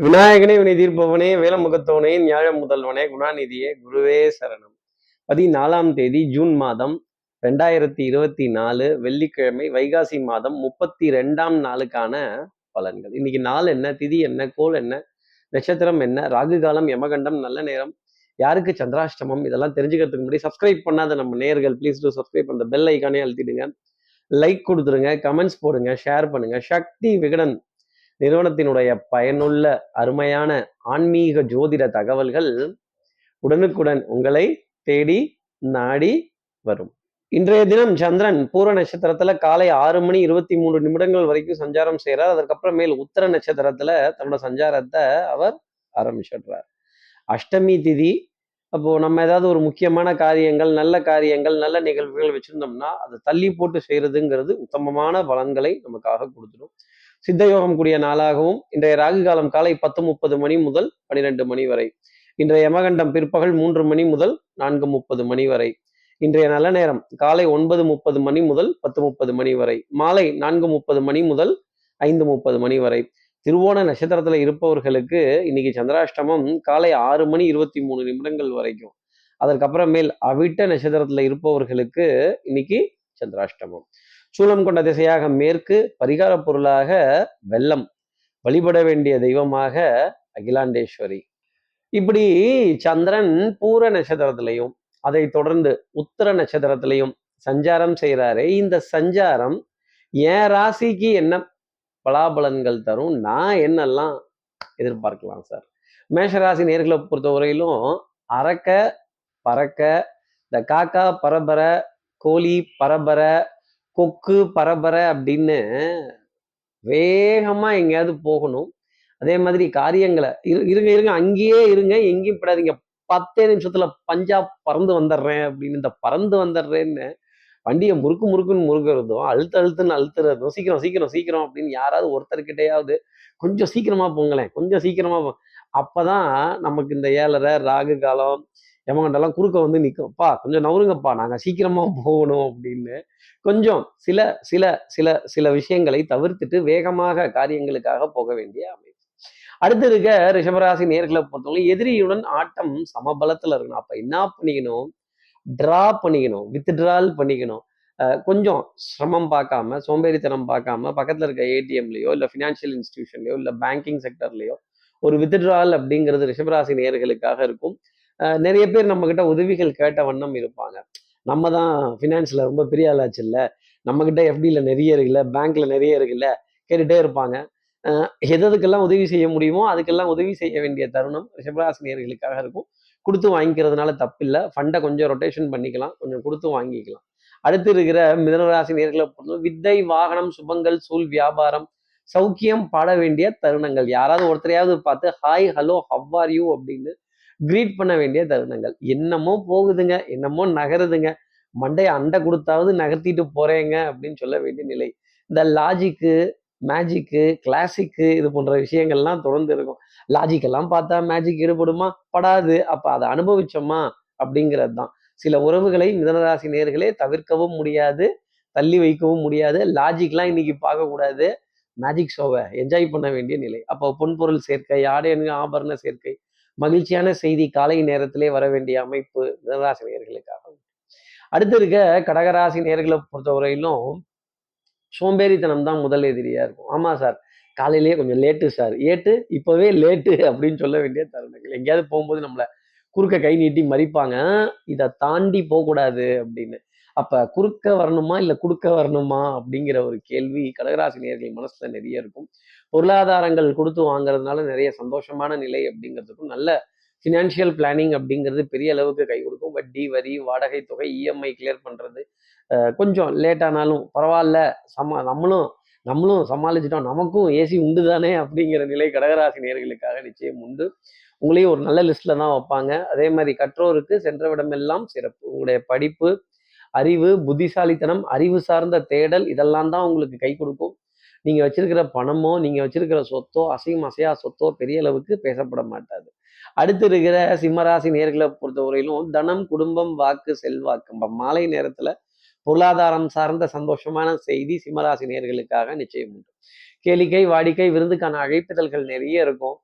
விநாயகனே வினை தீர்ப்பவனே வேலமுகத்தவனே ஞாழ முதல்வனே குணாநிதியே குருவே சரணம். பதினாலாம் தேதி ஜூன் மாதம் ரெண்டாயிரத்தி இருபத்தி நாலு வெள்ளிக்கிழமை வைகாசி மாதம் முப்பத்தி ரெண்டாம் நாளுக்கான பலன்கள். இன்னைக்கு நாள் என்ன? திதி என்ன? கோல் என்ன? நட்சத்திரம் என்ன? ராகு காலம் யமகண்டம் நல்ல நேரம். யாருக்கு சந்திராஷ்டமம்? இதெல்லாம் தெரிஞ்சுக்கிறதுக்கு முன்னாடி சப்ஸ்கிரைப் பண்ணாத நம்ம நேர்கள் ப்ளீஸ் டூ சப்ஸ்கிரைப் அந்த பெல் ஐக்கானே அழுத்திடுங்க. லைக் கொடுத்துருங்க கமெண்ட்ஸ் போடுங்க ஷேர் பண்ணுங்க. சக்தி விகடன் நிறுவனத்தினுடைய பயனுள்ள அருமையான ஆன்மீக ஜோதிட தகவல்கள் உடனுக்குடன் உங்களை தேடி நாடி வரும். இன்றைய தினம் சந்திரன் பூர நட்சத்திரத்துல காலை ஆறு மணி இருபத்தி மூணு நிமிடங்கள் வரைக்கும் சஞ்சாரம் செய்கிறார் அதற்கப்புறமேல் உத்தர நட்சத்திரத்துல தன்னோட சஞ்சாரத்தை அவர் ஆரம்பிச்சிடுறார். அஷ்டமி திதி அப்போ நம்ம ஏதாவது ஒரு முக்கியமான காரியங்கள் நல்ல காரியங்கள் நல்ல நிகழ்வுகள் வச்சிருந்தோம்னா அதை தள்ளி போட்டு செய்யறதுங்கிறது உத்தமமான பலன்களை நமக்காக கொடுத்துடும் சித்தயோகம் கூடிய நாளாகவும் இன்றைய ராகு காலம் காலை பத்து முப்பது மணி முதல் பனிரெண்டு மணி வரை. இன்றைய யமகண்டம் பிற்பகல் மூன்று மணி முதல் நான்கு முப்பது மணி வரை. இன்றைய நல்ல நேரம் காலை ஒன்பது முப்பது மணி முதல் பத்து முப்பது மணி வரை. மாலை நான்கு முப்பது மணி முதல் ஐந்து முப்பது மணி வரை. திருவோண நட்சத்திரத்துல இருப்பவர்களுக்கு இன்னைக்கு சந்திராஷ்டமம் காலை ஆறு மணி இருபத்தி மூணு நிமிடங்கள் வரைக்கும். அதற்கப்புறமேல் அவிட்ட நட்சத்திரத்துல இருப்பவர்களுக்கு இன்னைக்கு சந்திராஷ்டமம். சூலம் கொண்ட திசையாக மேற்கு பரிகார பொருளாக வெள்ளம். வழிபட வேண்டிய தெய்வமாக அகிலாண்டேஸ்வரி. இப்படி சந்திரன் பூர நட்சத்திரத்திலையும் அதை தொடர்ந்து உத்தர நட்சத்திரத்திலையும் சஞ்சாரம் செய்கிறாரு இந்த சஞ்சாரம் என் ராசிக்கு என்ன பலாபலன்கள் தரும்? நான் என்னெல்லாம் எதிர்பார்க்கலாம் சார்? மேஷராசி நேர்களை பொறுத்தவரையிலும் அறக்க பறக்க இந்த காக்கா பரபர கோழி பரபர கொக்கு பரபர அப்படின்னு வேகமா எங்கேயாவது போகணும். அதே மாதிரி காரியங்களை இரு இருங்க இருங்க அங்கேயே இருங்க எங்கேயும் படாதீங்க. பத்தே நிமிஷத்துல பஞ்சாப் பறந்து வந்துடுறேன் அப்படின்னு இந்த பறந்து வந்துடுறேன்னு வண்டியை முறுக்கு முறுக்குன்னு முறுக்கிறதும் அழுத்து அழுத்துன்னு அழுத்துறதும் சீக்கிரம் சீக்கிரம் சீக்கிரம் அப்படின்னு யாராவது ஒருத்தர்கிட்டையாவது கொஞ்சம் சீக்கிரமா போங்களேன். கொஞ்சம் சீக்கிரமா போ அப்பதான் நமக்கு இந்த ஏழரை ராகு காலம் யமகண்டெல்லாம் குறுக்க வந்து நிற்கும்ப்பா கொஞ்சம் நவருங்கப்பா நாங்கள் சீக்கிரமா போகணும் அப்படின்னு கொஞ்சம் சில சில சில சில விஷயங்களை தவிர்த்துட்டு வேகமாக காரியங்களுக்காக போக வேண்டிய அமைப்பு. அடுத்து இருக்க ரிஷபராசி நேர்களை பொறுத்தவரை எதிரியுடன் ஆட்டம் சமபலத்துல இருக்கணும். அப்ப என்ன பண்ணிக்கணும்? ட்ரா பண்ணிக்கணும். வித்ட்ரால் பண்ணிக்கணும். அஹ் கொஞ்சம் சிரமம் பார்க்காம சோம்பேறித்தனம் பார்க்காம பக்கத்துல இருக்க ஏடிஎம்லயோ இல்ல ஃபினான்ஷியல் இன்ஸ்டியூஷன்லையோ இல்லை பேங்கிங் செக்டர்லயோ ஒரு வித்ட்ரால் அப்படிங்கிறது ரிஷபராசி நேர்களுக்காக இருக்கும். நிறைய பேர் நம்ம கிட்ட உதவிகள் கேட்ட வண்ணம் இருப்பாங்க. நம்ம தான் ஃபினான்ஸில் ரொம்ப பெரிய ஆளாச்சு இல்லை. நம்ம கிட்ட எஃப்டில நிறைய இருக்குல்ல பேங்க்ல நிறைய இருக்குல்ல கேட்டுகிட்டே இருப்பாங்க. எதுக்கெல்லாம் உதவி செய்ய முடியுமோ அதுக்கெல்லாம் உதவி செய்ய வேண்டிய தருணம் ரிஷபராசினியர்களுக்காக இருக்கும். கொடுத்து வாங்கிக்கிறதுனால தப்பில்லை. ஃபண்டை கொஞ்சம் ரொட்டேஷன் பண்ணிக்கலாம். கொஞ்சம் கொடுத்து வாங்கிக்கலாம். அடுத்து இருக்கிற மிதனராசி நேர்களை பொறுத்தவரை வித்தை வாகனம் சுபங்கள் சூழ் வியாபாரம் சௌக்கியம் பாட வேண்டிய தருணங்கள். யாராவது ஒருத்தரையாவது பார்த்து hi hello how are you அப்படின்னு க்ரீட் பண்ண வேண்டிய தருணங்கள். என்னமோ போகுதுங்க என்னமோ நகருதுங்க. மண்டையை அண்டை கொடுத்தாவது நகர்த்திட்டு போறேங்க அப்படின்னு சொல்ல வேண்டிய நிலை. இந்த லாஜிக்கு மேஜிக்கு கிளாசிக்கு இது போன்ற விஷயங்கள்லாம் தொடர்ந்து இருக்கும். லாஜிக்கெல்லாம் பார்த்தா மேஜிக் ஈடுபடுமா? படாது. அப்போ அதை அனுபவிச்சோமா? அப்படிங்கிறது தான். சில உறவுகளை மிதனராசி நேர்களே தவிர்க்கவும் முடியாது தள்ளி வைக்கவும் முடியாது. லாஜிக்லாம் இன்னைக்கு பார்க்கக்கூடாது. மேஜிக் ஷோவை என்ஜாய் பண்ண வேண்டிய நிலை. அப்போ பொன்பொருள் சேர்க்கை ஆடை ஆபரண சேர்க்கை மகிழ்ச்சியான செய்தி காலை நேரத்திலே வர வேண்டிய அமைப்பு மிதராசி நேர்களுக்காக அடுத்து இருக்க கடகராசி நேர்களை பொறுத்தவரையிலும் சோம்பேறித்தனம் தான் முதல் எதிரியா இருக்கும். ஆமா சார் காலையிலேயே கொஞ்சம் லேட்டு சார். ஏட்டு இப்பவே லேட்டு அப்படின்னு சொல்ல வேண்டிய தருணங்கள். எங்கேயாவது போகும்போது நம்மளை குறுக்க கை நீட்டி மறிப்பாங்க. இதை தாண்டி போகக்கூடாது அப்படின்னு. அப்ப குறுக்க வரணுமா இல்ல குறுக்க வரணுமா அப்படிங்கிற ஒரு கேள்வி கடகராசி நேர்களின் மனசுல நிறைய இருக்கும். பொருளாதாரங்கள் கொடுத்து வாங்குறதுனால நிறைய சந்தோஷமான நிலை அப்படிங்கிறதுக்கும் நல்ல ஃபினான்ஷியல் பிளானிங் அப்படிங்கிறது பெரிய அளவுக்கு கை கொடுக்கும். வட்டி வரி வாடகை தொகை இஎம்ஐ கிளியர் பண்ணுறது கொஞ்சம் லேட் ஆனாலும் பரவாயில்ல. சமா நம்மளும் நம்மளும் சமாளிச்சிட்டோம். நமக்கும் ஏசி உண்டு தானே அப்படிங்கிற நிலை கடகராசி நேர்களுக்காக நிச்சயம் உண்டு. உங்களையும் ஒரு நல்ல லிஸ்ட்ல தான் வைப்பாங்க. அதே மாதிரி கற்றோருக்கு சென்ற விடமெல்லாம் சிறப்பு. உங்களுடைய படிப்பு அறிவு புத்திசாலித்தனம் அறிவு சார்ந்த தேடல் இதெல்லாம் தான் உங்களுக்கு கை கொடுக்கும். நீங்க வச்சிருக்கிற பணமோ நீங்க வச்சிருக்கிற சொத்தோ அசையும் அசையா சொத்தோ பெரிய அளவுக்கு பேசப்பட மாட்டாது. அடுத்து இருக்கிற சிம்மராசி நேர்களை பொறுத்தவரையிலும் தனம் குடும்பம் வாக்கு செல்வாக்கு. மாலை நேரத்துல பொருளாதாரம் சார்ந்த சந்தோஷமான செய்தி சிம்மராசி நேர்களுக்காக நிச்சயம் உண்டு. கேளிக்கை வாடிக்கை விருந்துக்கான அழைப்புதல்கள் நிறைய இருக்கும்.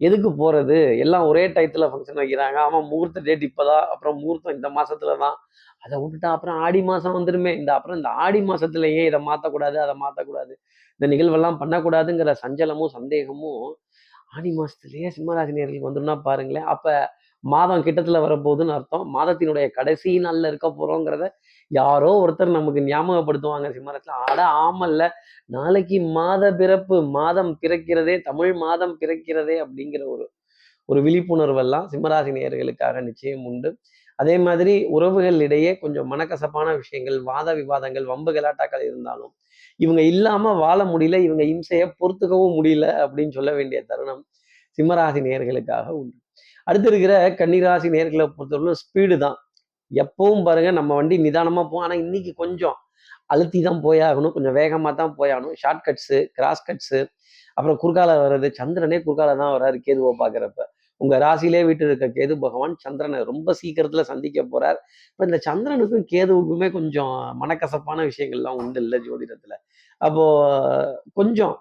எதுக்கு போறது? எல்லாம் ஒரே டயத்துல ஃபங்க்ஷன் வைக்கிறாங்க. ஆமாம் முகூர்த்த டேட் இப்பதான் அப்புறம் முகூர்த்தம் இந்த மாசத்துல தான் அதை விட்டுட்டா அப்புறம் ஆடி மாசம் வந்துருமே. இந்த அப்புறம் இந்த ஆடி மாசத்துல ஏன் இதை மாத்தக்கூடாது அதை மாத்தக்கூடாது? இந்த நிகழ்வெல்லாம் பண்ணக்கூடாதுங்கிற சஞ்சலமும் சந்தேகமும் ஆடி மாசத்துலயே சிம்மராசினியர்களுக்கு வந்துருன்னா பாருங்களேன். அப்ப மாதம் கிட்டத்துல வரப்போகுதுன்னு அர்த்தம். மாதத்தினுடைய கடைசி நாள்ல இருக்க போறோங்கிறத யாரோ ஒருத்தர் நமக்கு ஞாபகப்படுத்துவாங்க சிம்மராசில. அட ஆமல்ல. நாளைக்கு மாத பிறப்பு மாதம் பிறக்கிறதே தமிழ் மாதம் பிறக்கிறதே அப்படிங்கிற ஒரு ஒரு விழிப்புணர்வெல்லாம் சிம்மராசி நேயர்களுக்காக நிச்சயம் உண்டு. அதே மாதிரி உறவுகளிடையே கொஞ்சம் மனக்கசப்பான விஷயங்கள் வாத விவாதங்கள் வம்பு கலாட்டாக்கள் இருந்தாலும் இவங்க இல்லாம வாழ முடியல இவங்க இம்சையை பொறுத்துக்கவும் முடியல அப்படின்னு சொல்ல வேண்டிய தருணம் சிம்மராசி நேர்களுக்காக உண்டு. அடுத்து இருக்கிற கன்னிராசி நேர்களை பொறுத்தவரைக்கும் ஸ்பீடு தான். எப்பவும் பாருங்க நம்ம வண்டி நிதானமா போகும். ஆனா இன்னைக்கு கொஞ்சம் அழுத்தி தான் போயாகணும் கொஞ்சம் வேகமா தான் போயாகணும் ஷார்ட் கட்ஸு கிராஸ் கட்ஸு அப்புறம் குறுக்கால வர்றது சந்திரனே குறுக்கால தான் வர்றாரு கேதுவை பார்க்குறப்ப. உங்க ராசியிலே வீட்டு இருக்க கேது பகவான் சந்திரனை ரொம்ப சீக்கிரத்துல சந்திக்க போறார். இப்போ இந்த சந்திரனுக்கும் கேதுவுக்குமே கொஞ்சம் மனக்கசப்பான விஷயங்கள்லாம் உண்டு இல்லை ஜோதிடத்துல. அப்போ கொஞ்சம்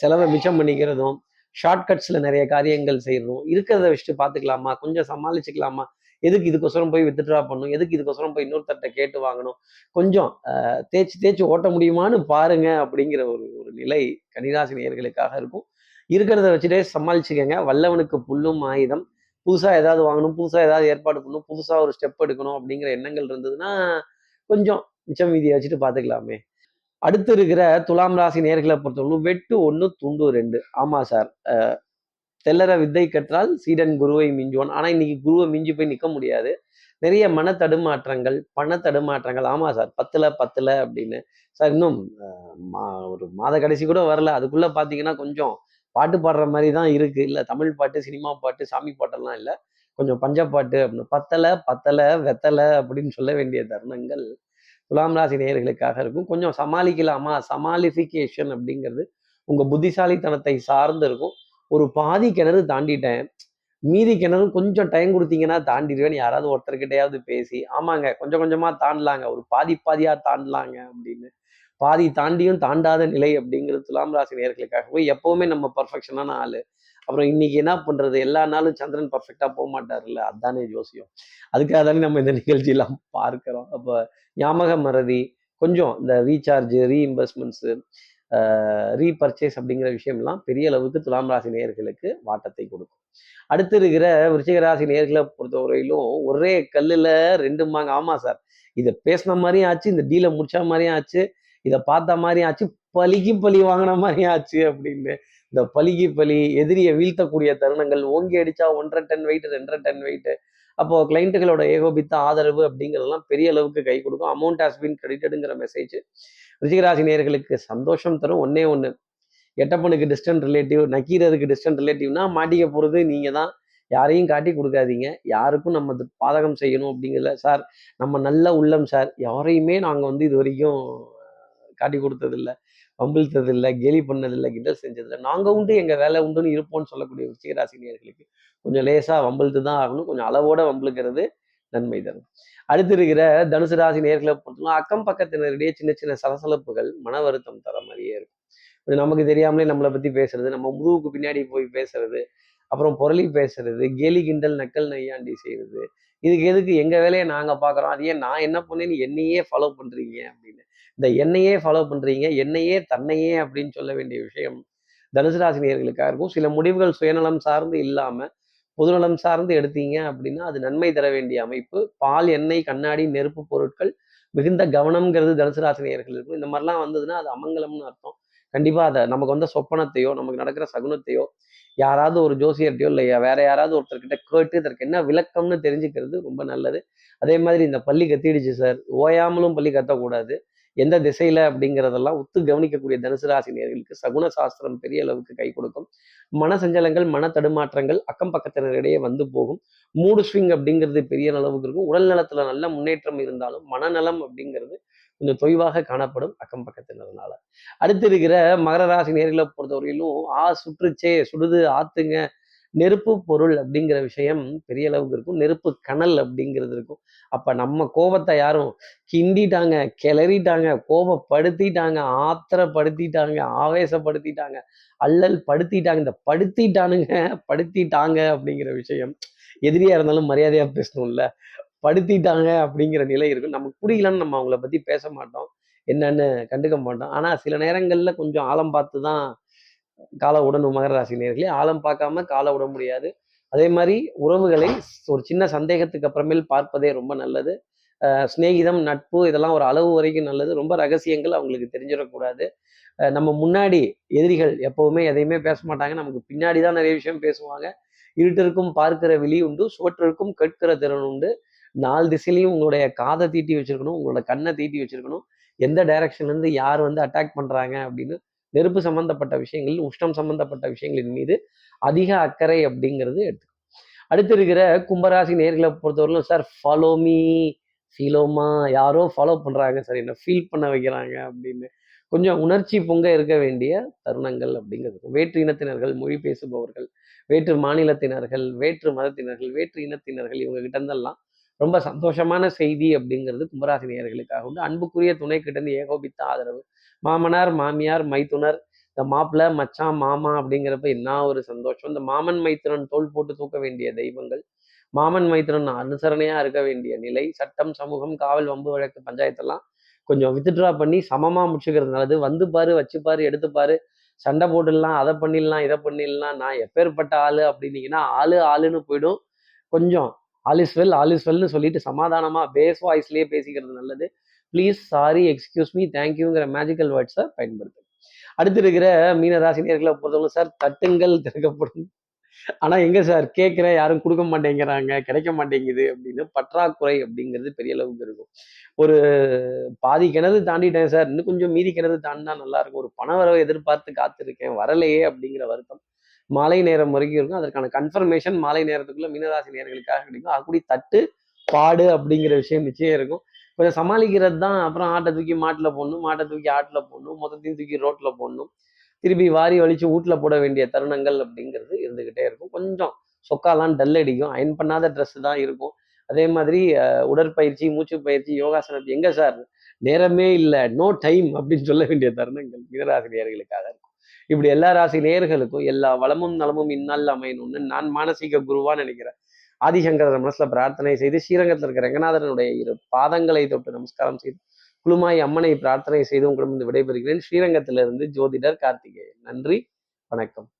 செலவை மிச்சம் பண்ணிக்கிறதும் ஷார்ட்கட்ஸில் நிறைய காரியங்கள் செய்யறதும் இருக்கிறத வச்சுட்டு பார்த்துக்கலாமா? கொஞ்சம் சமாளிச்சுக்கலாமா? எதுக்கு இதுக்கொசரம் போய் வித்ட்ரா பண்ணணும்? எதுக்கு இதுக்கொசரம் போய் இன்னொருத்தர்கிட்ட கேட்டு வாங்கணும்? கொஞ்சம் தேய்ச்சி தேய்ச்சி ஓட்ட முடியுமான்னு பாருங்க அப்படிங்கிற ஒரு ஒரு நிலை கன்னிராசி நேர்களுக்காக இருக்கும். இருக்கிறத வச்சுட்டே சமாளிச்சுக்கங்க. வல்லவனுக்கு புல்லும் ஆயுதம். புதுசா ஏதாவது வாங்கணும் புதுசா ஏதாவது ஏற்பாடு பண்ணணும் புதுசா ஒரு ஸ்டெப் எடுக்கணும் அப்படிங்கிற எண்ணங்கள் இருந்ததுன்னா கொஞ்சம் மிச்சம் மீதியை வச்சுட்டு பார்த்துக்கலாமே அடுத்து இருக்கிற துலாம் ராசி நேர்களை பொறுத்தவரைக்கும் வெட்டு ஒன்று துண்டு ரெண்டு. ஆமா சார் அஹ், தெல்லற வித்தை கற்றால் சீடன் குருவை மிஞ்சுவான். ஆனா இன்னைக்கு குருவை மிஞ்சி போய் நிற்க முடியாது. நிறைய மன தடுமாற்றங்கள் பண தடுமாற்றங்கள். ஆமா சார் பத்துல பத்துல அப்படின்னு. சார் இன்னும் மா- ஒரு மாத கடைசி கூட வரல. அதுக்குள்ள பார்த்தீங்கன்னா கொஞ்சம் பாட்டு பாடுற மாதிரி தான் இருக்கு. இல்ல தமிழ் பாட்டு சினிமா பாட்டு சாமி பாட்டெல்லாம் இல்ல. கொஞ்சம் பஞ்ச பாட்டு அப்படின்னு பத்தல பத்தல வெத்தல அப்படின்னு சொல்ல வேண்டிய தருணங்கள் துலாம் ராசி நேயர்களுக்காக இருக்கும். கொஞ்சம் சமாளிக்கலாமா? சமாளிஃபிகேஷன் அப்படிங்கிறது உங்க புத்திசாலித்தனத்தை சார்ந்து இருக்கும். ஒரு பாதி கிணறு தாண்டிட்டேன். மீதி கிணறு கொஞ்சம் டைம் கொடுத்தீங்கன்னா தாண்டிடுவேன். யாராவது ஒருத்தர்கிட்டையாவது பேசி ஆமாங்க கொஞ்சம் கொஞ்சமா தாண்டலாங்க. ஒரு பாதி பாதியா தாண்டலாங்க அப்படின்னு பாதி தாண்டியும் தாண்டாத நிலை அப்படிங்கிறது துலாம் ராசி நேயர்களுக்காக எப்பவுமே நம்ம பர்ஃபெக்ஷனான ஆள். அப்புறம் இன்னைக்கு என்ன பண்றது? எல்லா நாளும் சந்திரன் பர்ஃபெக்டா போக மாட்டார்ல அதுதானே ஜோசியம். அதுக்காக தானே நம்ம இந்த நிகழ்ச்சியெல்லாம் பார்க்கிறோம். அப்போ ஞாபக மறதி கொஞ்சம் இந்த ரீசார்ஜ் ரீஇம்பர்ஸ்மெண்ட்ஸு ரீபர்ச்சேஸ் அப்படிங்கிற விஷயம்லாம் பெரிய அளவுக்கு துலாம் ராசி நேயர்களுக்கு வாட்டத்தை கொடுக்கும். அடுத்து இருக்கிற விருச்சிக ராசி நேயர்களை பொறுத்தவரையிலும் ஒரே கல்லில் ரெண்டு மாங்க ஆமாம் சார். இதை பேசின மாதிரியும் ஆச்சு இந்த டீலை முடிச்ச மாதிரியும் ஆச்சு. இதை பார்த்த மாதிரியும் ஆச்சு பலிக்கு பலி வாங்கின மாதிரி ஆச்சு அப்படின்னு இந்த பலிக்கு பலி எதிரியை வீழ்த்தக்கூடிய தருணங்கள் ஓங்கி அடிச்சா ஒன்றரை டன் வெயிட் ரெண்டரை டன் வெயிட் அப்போ கிளைண்ட்டுகளோட ஏகோபித்த ஆதரவு அப்படிங்கிறதெல்லாம் பெரிய அளவுக்கு கை கொடுக்கும். அமௌண்ட் ஹாஸ் பின் கிரெடிட்டடுங்கிற மெசேஜ் ரிஷிகராசி நேர்களுக்கு சந்தோஷம் தரும் ஒன்னே ஒன்று எட்டப்பனுக்கு டிஸ்டன்ட் ரிலேட்டிவ் நக்கீரருக்கு டிஸ்டன்ட் ரிலேட்டிவ்னா மாட்டிக்க போகிறது நீங்கள் தான். யாரையும் காட்டி கொடுக்காதீங்க. யாருக்கும் நம்ம பாதகம் செய்யணும் அப்படிங்கிறத சார் நம்ம நல்ல உள்ளம் சார். யாரையுமே நாங்கள் வந்து இது வரைக்கும் காட்டி கொடுத்ததில்ல வம்பிழுத்ததில்ல கேலி பண்ணதில்லை கிண்டல் செஞ்சதில்லை. நாங்கள் உண்டு எங்கள் வேலை உண்டுன்னு இருப்போம்னு சொல்லக்கூடிய விருச்சிகராசி கொஞ்சம் லேசாக வம்பிழுத்து தான் ஆகணும். கொஞ்சம் அளவோட வம்பிழுக்கிறது நன்மை தரும். அடுத்து இருக்கிற தனுசு ராசி நேர்களை பொறுத்தவரை அக்கம் பக்கத்தினரிடையே சின்ன சின்ன சலசலப்புகள் மன வருத்தம் தர மாதிரியே இருக்கும் நமக்கு தெரியாமலே நம்மளை பத்தி பேசுறது நம்ம முதுகுக்கு பின்னாடி போய் பேசுறது அப்புறம் புரளி பேசுறது கேலி கிண்டல் நக்கல் நையாண்டி செய்யறது இதுக்கு எதுக்கு எங்க வேலையை நாங்க பார்க்குறோம்? அது ஏன் நான் என்ன பண்ணேன்னு என்னையே ஃபாலோ பண்றீங்க அப்படின்னு. இந்த என்னையே ஃபாலோ பண்றீங்க என்னையே தன்னையே அப்படின்னு சொல்ல வேண்டிய விஷயம் தனுசு ராசி இருக்கும். சில முடிவுகள் சுயநலம் சார்ந்து இல்லாம பொதுநலம் சார்ந்து எடுத்தீங்க அப்படின்னா அது நன்மை தர வேண்டிய அமைப்பு. பால் எண்ணெய் கண்ணாடி நெருப்பு பொருட்கள் மிகுந்த கவனம்ங்கிறது தனுசு ராசி இருக்கும். இந்த மாதிரிலாம் வந்ததுன்னா அது அமங்கலம்னு அர்த்தம். கண்டிப்பா அதை நமக்கு வந்த சொப்பனத்தையோ நமக்கு நடக்கிற சகுனத்தையோ யாராவது ஒரு ஜோசியர்ட்டையோ இல்லை வேற யாராவது ஒருத்தர்கிட்ட கேட்டு இதற்கு என்ன விளக்கம்னு தெரிஞ்சுக்கிறது ரொம்ப நல்லது. அதே மாதிரி இந்த பள்ளி கத்திடுச்சு சார். ஓயாமலும் பள்ளி கத்தக்கூடாது. எந்த திசையில அப்படிங்கிறதெல்லாம் உத்து கவனிக்கக்கூடிய தனுசு ராசி நேர்களுக்கு சகுன சாஸ்திரம் பெரிய அளவுக்கு கை கொடுக்கும். மன சஞ்சலங்கள் மன தடுமாற்றங்கள் அக்கம் பக்கத்தினரிடையே வந்து போகும். மூடு ஸ்விங் அப்படிங்கிறது பெரிய அளவுக்கு இருக்கும். உடல் நலத்துல நல்ல முன்னேற்றம் இருந்தாலும் மனநலம் அப்படிங்கிறது கொஞ்சம் தொய்வாக காணப்படும் அக்கம் பக்கத்தினர்னால. அடுத்து இருக்கிற மகர ராசி நேர்களை பொறுத்தவரையிலும் ஆ சுற்றுச்சே சுடுது ஆத்துங்க நெருப்பு பொருள் அப்படிங்கிற விஷயம் பெரிய அளவுக்கு இருக்கும். நெருப்பு கனல் அப்படிங்கிறது இருக்கும். அப்போ நம்ம கோபத்தை யாரும் கிண்டிட்டாங்க கிளறிட்டாங்க கோபப்படுத்திட்டாங்க ஆத்திரப்படுத்திட்டாங்க ஆவேசப்படுத்திட்டாங்க அல்லல் படுத்திட்டாங்க இந்த படுத்திட்டானுங்க படுத்திட்டாங்க அப்படிங்கிற விஷயம் எதிரியா இருந்தாலும் மரியாதையா பேசணும்ல. படுத்திட்டாங்க அப்படிங்கிற நிலை இருக்கும். நமக்கு புரியலன்னு நம்ம அவங்கள பத்தி பேச மாட்டோம். என்னன்னு கண்டுக்க மாட்டோம். ஆனால் சில நேரங்களில் கொஞ்சம் ஆழம் பார்த்து தான் காலை உடனும் மகர ராசி நேர்களே ஆழம் பார்க்காம காலை விட முடியாது. அதே மாதிரி உறவுகளை ஒரு சின்ன சந்தேகத்துக்கு அப்புறமேல் பார்ப்பதே ரொம்ப நல்லது. சிநேகிதம் நட்பு இதெல்லாம் ஒரு அளவு வரைக்கும் நல்லது. ரொம்ப ரகசியங்கள் அவங்களுக்கு தெரிஞ்சிடக்கூடாது. நம்ம முன்னாடி எதிரிகள் எப்பவுமே எதையுமே பேச மாட்டாங்க. நமக்கு பின்னாடி தான் நிறைய விஷயம் பேசுவாங்க. இருட்டிற்கும் பார்க்கிற விழி உண்டு சுவற்றிற்கும் கேட்கிற திறன் உண்டு. நாலு திசையிலையும் உங்களுடைய காதை தீட்டி வச்சிருக்கணும் உங்களோட கண்ணை தீட்டி வச்சிருக்கணும். எந்த டைரக்ஷன்ல இருந்து யார் வந்து அட்டாக் பண்றாங்க அப்படின்னு நெருப்பு சம்பந்தப்பட்ட விஷயங்கள் உஷ்ணம் சம்பந்தப்பட்ட விஷயங்களின் மீது அதிக அக்கறை அப்படிங்கிறது எடுத்துக்கணும் அடுத்து இருக்கிற கும்பராசி நேர்களை பொறுத்தவரையிலும் சார் ஃபாலோ மீ ஃபீலோமா யாரோ ஃபாலோ பண்றாங்க சார் என்ன ஃபீல் பண்ண வைக்கிறாங்க அப்படின்னு. கொஞ்சம் உணர்ச்சி பொங்க இருக்க வேண்டிய தருணங்கள் அப்படிங்கிறது வேற்று இனத்தினர்கள் மொழி பேசுபவர்கள் வேற்று மாநிலத்தினர்கள் வேற்று மதத்தினர்கள் வேற்று இனத்தினர்கள் இவங்க கிட்டந்தெல்லாம் ரொம்ப சந்தோஷமான செய்தி அப்படிங்கிறது கும்பராசி நேயர்களுக்காக உண்டு. அன்புக்குரிய துணை கிட்ட ஏகோபித்த ஆதரவு மாமனார் மாமியார் மைத்துனர் இந்த மாப்பிள்ள மச்சான் மாமா அப்படிங்கிறப்ப என்ன ஒரு சந்தோஷம். இந்த மாமன் மைத்திரன் தோல் போட்டு தூக்க வேண்டிய தெய்வங்கள் மாமன் மைத்திரன் அனுசரணையா இருக்க வேண்டிய நிலை சட்டம் சமூகம் காவல் வம்பு வழக்கு பஞ்சாயத்தெல்லாம் கொஞ்சம் வித்ட்ரா பண்ணி சமமா முடிச்சுக்கிறது நல்லது. வந்து பாரு வச்சுப்பாரு எடுத்துப்பாரு சண்டை போட்டுடலாம் அதை பண்ணிடலாம் இதை பண்ணிடலாம் நான் எப்பேற்பட்ட ஆளு அப்படின்னீங்கன்னா ஆளு ஆளுன்னு போயிடும். கொஞ்சம் ஆல் இஸ் வெல் ஆல் வெல்னு சொல்லிட்டு சமாதானமா பேஸ் வாய்ஸ்லயே பேசிக்கிறது நல்லது. ப்ளீஸ் சாரி எக்ஸ்கியூஸ் மீ தேங்க்யூங்கிற மேஜிக்கல் வேர்ட்ஸை பயன்படுத்து அடுத்து இருக்கிற மீன ராசினியர்களை பொறுத்தவரை சார் தட்டுங்கள் திறக்கப்படும். ஆனா எங்க சார் கேட்குற யாரும் கொடுக்க மாட்டேங்கிறாங்க கிடைக்க மாட்டேங்குது அப்படின்னு பற்றாக்குறை அப்படிங்கிறது பெரிய அளவுக்கு இருக்கும். ஒரு பாதி கிணறு தாண்டிட்டேன் சார் இன்னும் கொஞ்சம் மீதி கிணறு தாண்டினா நல்லா இருக்கும். ஒரு பண வரவை எதிர்பார்த்து காத்திருக்கேன் வரலையே அப்படிங்கிற வருத்தம் மாலை நேரம் வரைக்கும் இருக்கும். அதற்கான கன்ஃபர்மேஷன் மாலை நேரத்துக்குள்ள மீனராசி நேர்களுக்காக கிடைக்கும். அதுக்கூடி தட்டு பாடு அப்படிங்கிற விஷயம் நிச்சயம் இருக்கும். கொஞ்சம் சமாளிக்கிறது தான் அப்புறம் ஆட்டை தூக்கி மாட்டில் போடணும் மாட்டை தூக்கி ஆட்டில் போடணும் மொத்தத்தையும் தூக்கி ரோட்டில் போடணும். திருப்பி வாரி வலிச்சு வீட்டில் போட வேண்டிய தருணங்கள் அப்படிங்கிறது இருந்துக்கிட்டே இருக்கும். கொஞ்சம் சொக்காலாம் டல் அடிக்கும். அயன் பண்ணாத ட்ரெஸ் தான் இருக்கும். அதே மாதிரி உடற்பயிற்சி மூச்சு பயிற்சி யோகாசனம் எங்கே சார்? நேரமே இல்லை. நோ டைம் அப்படின்னு சொல்ல வேண்டிய தருணங்கள் மீனராசி இருக்கும். இப்படி எல்லா ராசி நேயர்களுக்கும் எல்லா வளமும் நலமும் இந்நாள் அமையணும்னு நான் மானசீக குருவா நினைக்கிறேன். ஆதிசங்கரன் மனசுல பிரார்த்தனை செய்து ஸ்ரீரங்கத்தில் இருக்கிற ரங்கநாதனுடைய இரு பாதங்களை தொட்டு நமஸ்காரம் செய்து குழுமாய் அம்மனை பிரார்த்தனை செய்து உங்களிடம் விடைபெறுகிறேன். ஸ்ரீரங்கத்திலிருந்து ஜோதிடர் கார்த்திகேயன். நன்றி. வணக்கம்.